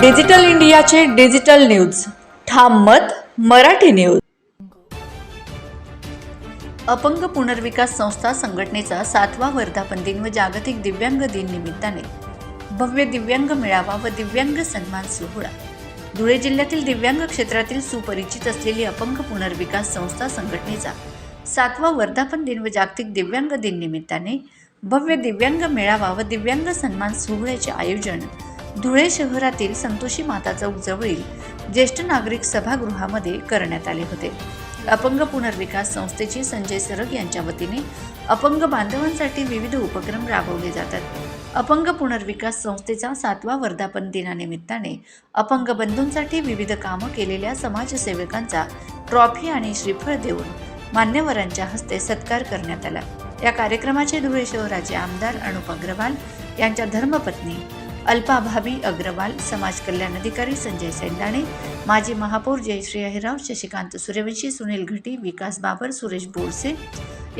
Digital इंडियाचे digital news. ठाम मत मराठी न्यूज. अपंग पुनर्विकास संस्था संघटनेचा सातवा वर्धापन दिन व जागतिक दिव्यांग दिन निमित्ताने भव्य दिव्यांग मेळावा व दिव्यांग सन्मान सोहळा. धुळे जिल्ह्यातील दिव्यांग क्षेत्रातील सुपरिचित असलेली अपंग पुनर्विकास संस्था संघटनेचा सातवा वर्धापन दिन व जागतिक दिव्यांग दिन निमित्ताने भव्य दिव्यांग मेळावा व दिव्यांग सन्मान सोहळ्याचे आयोजन धुळे शहरातील संतोषी माता चौक जवळील ज्येष्ठ नागरिक सभागृहामध्ये करण्यात आले होते. अपंग पुनर्विकास संस्थेची संजय सरग यांच्या वतीने अपंग बांधवांसाठी विविध उपक्रम राबवले जातात. अपंग पुनर्विकास संस्थेचा सातवा वर्धापन दिनानिमित्ताने अपंग बंधूंसाठी विविध कामं केलेल्या समाजसेवकांचा ट्रॉफी आणि श्रीफळ देऊन मान्यवरांच्या हस्ते सत्कार करण्यात आला. या कार्यक्रमाचे धुळे शहराचे आमदार अनुप अग्रवाल यांच्या धर्मपत्नी अल्पा भाभी अग्रवाल समाज कल्याण अधिकारी संजय सेंदाणे माजी महापौर जयश्री अहिराव शशिकांत सूर्यवंशी सुनील घटी विकास बाबर सुरेश बोरसे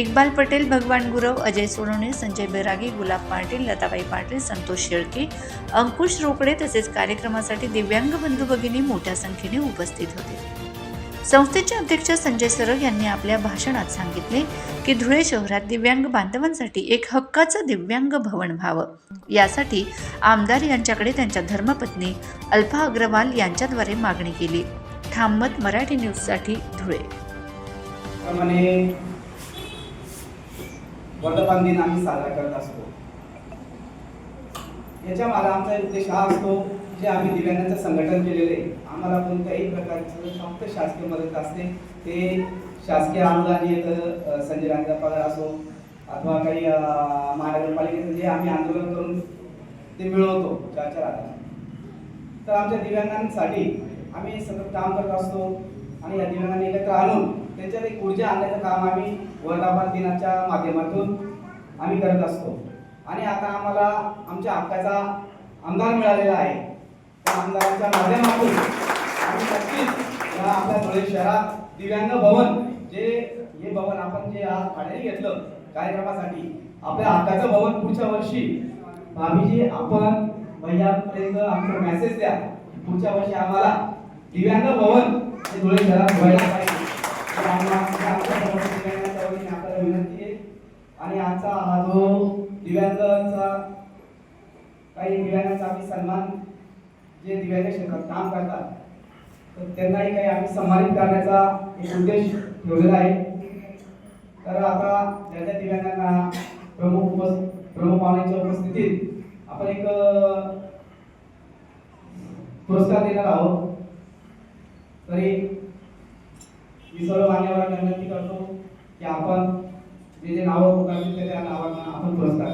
इक्बाल पटेल भगवान गुरव अजय सोनवणे संजय बैरागी गुलाब पाटील लताबाई पाटील संतोष शेळके अंकुश रोकडे तसेच कार्यक्रमासाठी दिव्यांग बंधू भगिनी मोठ्या संख्येने उपस्थित होते. संस्थेचे अध्यक्ष संजय सरग यांनी आपल्या भाषणात सांगितले की धुळे शहरात दिव्यांग बांधवांसाठी एक हक्काचं दिव्यांग भवन व्हावं. यासाठी आमदार यांच्याकडे त्यांच्या धर्मपत्नी अल्फा अग्रवाल यांच्याद्वारे मागणी केली. ठाममत मराठी न्यूजसाठी धुळे. वर्धापन दिन आम्ही साजरा करत असतो. याच्या मला आमचा एक उद्देश हा असतो जे आम्ही दिव्यांगांचं संघटन केलेले आम्हाला कोणत्याही प्रकारचं फक्त शासकीय मदत असते. ते शासकीय अनुदान येतं संजय गांधीचा पगार असो अथवा काही महानगरपालिकेचं जे आम्ही आंदोलन करून ते मिळवतो ज्याच्या राहतात. तर आमच्या दिव्यांगांसाठी आम्ही सतत काम करत असतो आणि या दिव्यांगांना एकत्र आणून त्यांच्यात एक ऊर्जा आणण्याचं काम आम्ही वर्धापन दिनाच्या माध्यमातून आम्ही करत असतो. आणि आता आम्हाला आमच्या हक्काचा आमदार मिळालेला आहे. त्या आमदारांच्या माध्यमातून आम्ही नक्कीच या आपल्या धुळे शहरात दिव्यांग भवन जे हे भवन आपण जे आज भाड्याने घेतलं कार्यक्रमासाठी आपल्या हक्काचं भवन पुढच्या वर्षी भाभीजी आपण भैयापर्यंत आमचा मेसेज द्या पुढच्या वर्षी आम्हाला दिव्यांग भवन हे धुळे शहरात व्हायला पाहिजे. आम्हाला आमच्या विनंती आहे. आणि आमचा हा जो दिव्यांगांचा काही दिव्यांगांचा आम्ही सन्मान जे दिव्यांग क्षेत्रात काम करतात तर त्यांनाही काही आम्ही सन्मानित करण्याचा एक उद्देश ठेवलेला आहे. तर आता ज्या ज्या दिव्यांगांना प्रमुख उपस प्रमुख पाहुण्यांच्या उपस्थितीत आपण एक पुरस्कार देणार आहोत. तरी मी सर्व मान्यवरांना विनंती करतो की आपण जे जे नावं पुकारतील त्या नावांना आपण पुरस्कार